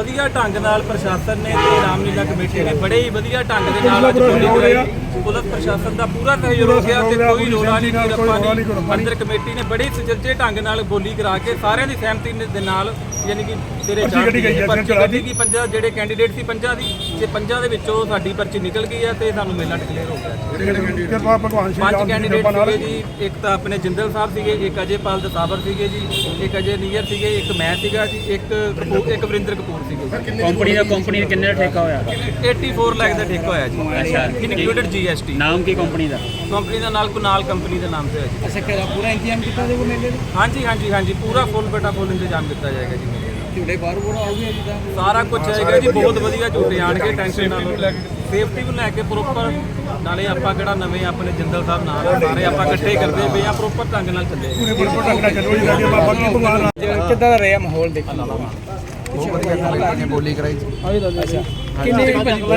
ਵਧੀਆ ਢੰਗ ਨਾਲ ਪ੍ਰਸ਼ਾਸਨ ਨੇ ਤੇ ਰਾਮਲੀਲਾ ਕਮੇਟੀ ਨੇ ਬੜੇ ਹੀ ਵਧੀਆ ਢੰਗ ਦੇ ਨਾਲ ਅੱਜ ਬੋਲੀ ਕਰਾਈ। ਪੁਲਿਸ ਪ੍ਰਸ਼ਾਸਨ ਦਾ ਪੂਰਾ ਸਹਿਯੋਗ ਰਿਹਾ ਤੇ ਕੋਈ ਰੋਲਾ ਨਹੀਂ ਕੋਈ ਰੱਪਾ ਨਹੀਂ ਮੰਦਿਰ ਕਮੇਟੀ ਨੇ ਬੜੇ ਸੁਚੱਜੇ ਢੰਗ ਨਾਲ ਬੋਲੀ ਕਰਾ ਕੇ ਸਾਰਿਆਂ ਦੀ ਸਹਿਮਤੀ ਦੇ ਨਾਲ ਯਾਨੀ ਕਿ ਤੇਰੇ ਚਾਰ ਕੱਢੀ ਗਈ ਹੈ, ਪਰਚੀ ਚਲਾ ਕੱਢੀ ਗਈ ਪੰਜਾਂ ਜਿਹੜੇ ਕੈਂਡੀਡੇਟ ਸੀ ਪੰਜਾਂ ਦੀ ਤੇ ਪੰਜਾਂ ਦੇ ਵਿੱਚੋਂ ਸਾਡੀ ਪਰਚੀ ਨਿਕਲ ਗਈ ਹੈ ਤੇ ਸਾਨੂੰ ਮੇਲਾ ਡਿਕਲੇਅਰ ਹੋ ਗਿਆ। ਸ਼੍ਰੀ ਪੰਜ ਜੀ ਕੈਂਡੀਡੇਟ ਸੀਗੇ ਜੀ ਇੱਕ ਤਾਂ ਆਪਣੇ ਜਿੰਦਲ ਸਾਹਿਬ ਸੀਗੇ ਇੱਕ ਅਜੇਪਾਲ ਦਸਾਵਰ ਸੀਗੇ ਜੀ ਇੱਕ ਅਜੇ ਨੀਅਰ ਸੀਗੇ ਇੱਕ ਮੈਂ ਸੀਗਾ ਜੀ ਇੱਕ ਕਪੂਰ ਇੱਕ ਵਰਿੰਦਰ ਕਪੂਰ ਸੀਗੇ ਕੰਪਨੀ ਦਾ ਕੰਪਨੀ ਦਾ ਕਿੰਨੇ ਦਾ ਠੇਕਾ ਹੋਇਆ? 84 ਲੱਖ ਦਾ ਠੇਕਾ ਹੋਇਆ ਜੀ। ਅੱਛਾ। ਇਨਕਲੂਡਡ ਜੀਐਸਟੀ ਨਾਮ ਕੀ ਕੰਪਨੀ ਦਾ? ਕੰਪਨੀ ਦਾ ਨਾਲ ਕੁਨਾਲ ਕੰਪਨੀ ਦੇ ਨਾਮ ਤੇ ਹੈ ਜੀ। ਅੱਛਾ ਕਿਹੜਾ ਪੂਰਾ ਇੰਤਜ਼ਾਮ ਕੀਤਾ ਜਾਊਗਾ ਮੇਲੇ ਦਾ ਹਾਂਜੀ ਹਾਂਜੀ ਹਾਂਜੀ ਪੂਰਾ ਫੁੱਲ ਬੇਟਾ ਫੁੱਲ ਇੰਤਜ਼ਾਮ ਕੀਤਾ ਜਾਏਗਾ ਜੀ ਮੇਲੇ ਦਾ। ਝੂੜੇ ਬਾਹਰ ਬੋੜਾ ਆਉਗੇ ਜਿੱਦਾਂ ਸਾਰਾ ਕੁਝ ਆਏਗਾ ਜੀ ਬਹੁਤ ਵਧੀਆ ਝੂਟੇ ਆਣਗੇ ਟੈਨਸ਼ਨ ਨਾ ਲਓ। ਸੇਫਟੀ ਨੂੰ ਲੈ ਕੇ ਪ੍ਰੋਪਰ ਨਾਲੇ ਆਪਾਂ ਕਿਹੜਾ ਨਵੇਂ ਆਪਣੇ ਜਿੰਦਲ ਸਾਹਿਬ ਨਾਲ ਆ, ਸਾਰੇ ਆਪਾਂ ਇਕੱਠੇ ਕਰਦੇ ਪਏ ਆ ਪ੍ਰੋਪਰ ਢੰਗ ਨਾਲ ਚੱਲੇ ਪੂਰੇ ਬਰਪਰ ਢੰਗ ਨਾਲ ਚੱਲੋ ਜੀ ਲੱਗੇ ਬਾਬਾ ਕੀ ਭਗਵਾਨ ਕਿੱਦਾਂ ਦਾ ਰਿਹਾ ਮਾਹੌਲ ਦੇਖਣ ਦਾ ਬਹੁਤ ਵਧੀਆ ਬੋਲੀ ਕਰਾਈ ਅੱਛਾ। ਕਿੰਨੇ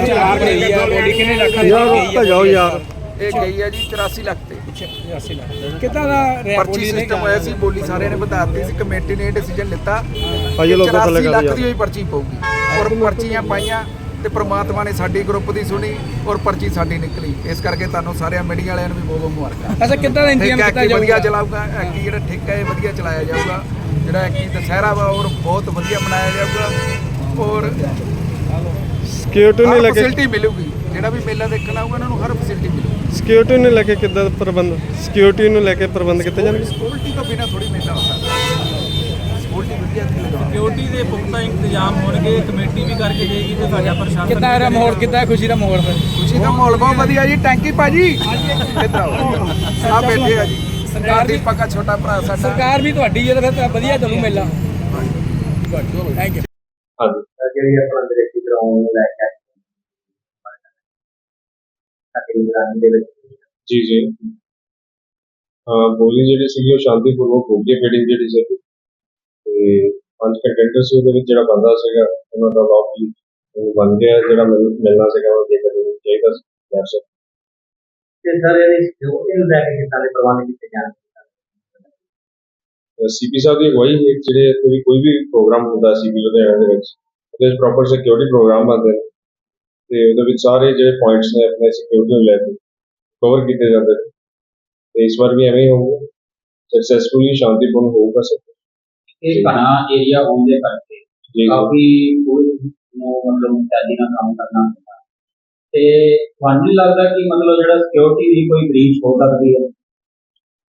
ਚਾਰ ਗਈ ਆ ਬੋਡੀ ਕਿੰਨੇ ਲੱਖਾਂ ਦੀ ਗਈ ਆ ਜਾਓ ਯਾਰ। ਇਹ ਗਈ ਹੈ ਜੀ 84 ਲੱਖ ਤੇ। ਕਿੱਦਾਂ ਦਾ ਰਿਹਾ? ਪਰਚੀ ਬੋਲੀ ਨੇ ਸਿਸਟਮ ਹੋਇਆ ਸੀ ਬੋਲੀ ਸਾਰਿਆਂ ਨੇ ਵਧਾਤੀ ਸੀ ਕਮੇਟੀ ਨੇ ਇਹ ਡਿਸੀਜਨ ਲਿੱਤਾ ਭਾਈ ਲੋਕਾਂ ਥੱਲੇ 84 ਕਰ ਲੱਖ ਯਾਰ ਦੀ ਹੋਈ ਪਰਚੀ ਪਊਗੀ। ਔਰ ਪਰਚੀਆਂ ਪਾਈਆਂ ਤੇ ਪ੍ਰਮਾਤਮਾ ਨੇ ਸਾਡੀ ਗਰੁੱਪ ਦੀ ਸੁਣੀ ਔਰ ਪਰਚੀ ਸਾਡੀ ਨਿਕਲੀ। ਇਸ ਕਰਕੇ ਤੁਹਾਨੂੰ ਸਾਰਿਆਂ ਮੀਡੀਆ ਵਾਲਿਆਂ ਨੂੰ ਵੀ ਬਹੁਤ ਬਹੁਤ ਮੁਬਾਰਕਾਂ। ਅੱਛਾ ਕਿੱਦਾਂ ਦਾ ਇੰਤਜ਼ਾਮ ਕੀਤਾ ਐਕੀ ਵਧੀਆ ਜਾਊਗਾ? ਚਲਾਊਗਾ ਐਕੀ ਜਿਹੜਾ ਠੇਕਾ ਇਹ ਵਧੀਆ ਚਲਾਇਆ ਜਾਊਗਾ। ਜਿਹੜਾ ਐਕੀ ਦੁਸਹਿਰਾ ਵਾ ਔਰ ਬਹੁਤ ਵਧੀਆ ਮਨਾਇਆ ਜਾਊਗਾ। ਔਰ ਸਿਕਿਉਰਿਟੀ ਨੂੰ ਲੈ ਕੇ ਫੈਸਿਲਿਟੀ ਮਿਲੂਗੀ। ਜਿਹੜਾ ਵੀ ਮੇਲਾ ਦੇਖਣ ਆਊਗਾ ਉਹਨਾਂ ਨੂੰ ਹਰ ਫੈਸਿਲਿਟੀ ਮਿਲੂਗੀ। ਸਿਕਿਉਰਿਟੀ ਨੂੰ ਲੈ ਕੇ ਕਿੱਦਾਂ ਦਾ ਪ੍ਰਬੰਧ? ਸਿਕਿਉਰਿਟੀ ਨੂੰ ਲੈ ਕੇ ਪ੍ਰਬੰਧ ਕੀਤੇ ਜਾਣਗੇ? ਸਿਕਿਉਰਿਟੀ ਤੋਂ ਬਿਨਾ ਥੋੜੀ ਮੇਲਾ ਹੋ ਸਕਦਾ ਸਿਕਿਉਰਿਟੀ ਵਧੀਆ ਦੀ ਲਗਾਓ ਸਿਕਿਉਰਿਟੀ ਦੇ ਪੁਖਤਾ ਇੰਤਜ਼ਾਮ ਹੋਣਗੇ ਕਮੇਟੀ ਵੀ ਕਰਕੇ ਦੇਗੀ ਤੇ ਸਾਡਾ ਪ੍ਰਸ਼ਾਸਨ ਕਿੱਦਾਂ ਦਾ ਰਿਹਾ ਮਾਹੌਲ ਕਿੱਦਾਂ ਹੈ? ਖੁਸ਼ੀ ਦਾ ਮਾਹੌਲ ਫਿਰ। ਖੁਸ਼ੀ ਦਾ ਮਾਹੌਲ ਬਹੁਤ ਵਧੀਆ ਜੀ। ਟੈਂਕੀ ਭਾਜੀ। ਇੱਧਰ ਆਓ। ਆ ਬੈਠੇ ਆ ਜੀ। ਸਰਕਾਰ ਦੀ ਪੱਕਾ ਛੋਟਾ ਭਰਾ ਸਾਡਾ। ਸਰਕਾਰ ਵੀ ਤੁਹਾਡੀ ਹੈ ਤਾਂ ਫਿਰ ਤਾਂ ਵਧੀਆ ਚੱਲੂ ਮੇਲਾ। ਥੈਂਕ ਯੂ ਜਿਹੜੀ ਆਪਣਾ ਡਾਇਰੈਕਟ ਕਰਾਉਣ ਨੂੰ ਲੈ ਕੇ ਸਾਡੀ ਨਿਗਰਾਨੀ ਦੇ ਵਿੱਚ ਜੀ ਜੀ। ਹਾਂ ਬੋਲੀ ਜਿਹੜੀ ਸੀਗੀ ਉਹ ਸ਼ਾਂਤੀਪੂਰਵਕ ਹੋ ਗਈ ਫੀਡਿੰਗ ਜਿਹੜੀ ਸੀ ਤੇ ਪੰਜ ਕੰਟੈਂਟਰ ਸੀ ਉਹਦੇ ਵਿੱਚ ਜਿਹੜਾ ਬੰਦਾ ਸੀਗਾ ਉਹਨਾਂ ਦਾ ਲੋਕ ਵੀ ਬਣ ਗਿਆ ਜਿਹੜਾ ਮਿਲ- ਮਿਲਣਾ ਸੀਗਾ ਉਹ ਜੇਕਰ ਉਹਨੂੰ ਚਾਹੀਦਾ ਸੀ ਲੈ ਸਕਦਾ ਤੇ ਸਰ ਇਹਦੀ ਸਿਕਿਉਰਿਟੀ ਨੂੰ ਲੈ ਕੇ ਕਿੱਦਾਂ ਦੇ ਪ੍ਰਬੰਧ ਕੀਤੇ ਜਾਣਗੇ ਸੀਪੀ ਸਾਹਿਬ ਦੀ ਅਗਵਾਈ ਹੇਠ ਜਿਹੜੇ ਇੱਥੇ ਵੀ ਕੋਈ ਵੀ ਪ੍ਰੋਗਰਾਮ ਹੁੰਦਾ ਸੀ ਲੁਧਿਆਣਾ ਦੇ ਵਿੱਚ ਉਹਦੇ ਵਿੱਚ ਪ੍ਰੋਪਰ ਸਿਕਿਉਰਿਟੀ ਪ੍ਰੋਗਰਾਮ ਬਣਦੇ ਨੇ ਤੇ ਉਹਦੇ ਵਿੱਚ ਸਾਰੇ ਜਿਹੜੇ ਪੁਆਇੰਟਸ ਨੇ ਆਪਣੇ ਸਿਕਿਉਰਿਟੀ ਨੂੰ ਲੈ ਕੇ ਕਵਰ ਕੀਤੇ ਜਾਂਦੇ ਨੇ ਤੇ ਇਸ ਵਾਰ ਵੀ ਐਵੇਂ ਹੀ ਹੋਊਗਾ ਸਕਸੈਸਫੁਲੀ ਸ਼ਾਂਤੀਪੂਰਨ ਹੋਊਗਾ ਸਭ ਕੁਛ। ਇਹ ਘਣਾ ਏਰੀਆ ਹੋਣ ਦੇ ਕਰਕੇ ਜੀ ਜੀ ਕਾਫੀ ਪੁਲਿਸ ਨੂੰ ਮਤਲਬ ਮੁਤੈਦੀ ਨਾਲ ਕੰਮ ਕਰਨਾ ਪੈਂਦਾ ਤੇ ਤੁਹਾਨੂੰ ਨਹੀਂ ਲੱਗਦਾ ਕਿ ਮਤਲਬ ਜਿਹੜਾ ਸਿਕਿਉਰਿਟੀ ਦੀ ਕੋਈ ਬ੍ਰੀਚ ਹੋ ਸਕਦੀ ਹੈ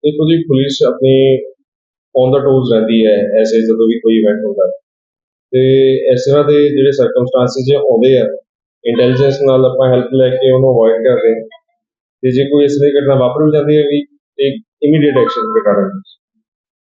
ਦੇਖੋ ਜੀ ਪੁਲਿਸ ਆਪਣੀ ਔਨ ਦਾ ਟੋਜ਼ ਰਹਿੰਦੀ ਹੈ ਐਸੇ ਜਦੋਂ ਵੀ ਕੋਈ ਇਵੈਂਟ ਹੁੰਦਾ ਹੈ ਤੇ ਇਸ ਤਰ੍ਹਾਂ ਦੇ ਜਿਹੜੇ ਸਰਕਮਸਟੈਂਸਸ ਜੇ ਆਉਂਦੇ ਆ ਇੰਟੈਲੀਜੈਂਸ ਨਾਲ ਆਪਾਂ ਹੈਲਪ ਲੈ ਕੇ ਉਹਨੂੰ ਅਵੋਇਡ ਕਰਦੇ ਹਾਂ, ਤੇ ਜੇ ਕੋਈ ਇਸ ਤਰ੍ਹਾਂ ਦੀ ਘਟਨਾ ਵਾਪਰ ਵੀ ਜਾਂਦੀ ਹੈ ਵੀ ਤੇ ਇਮੀਡੀਏਟ ਐਕਸ਼ਨ ਰਿਗਾਰਡਿੰਗ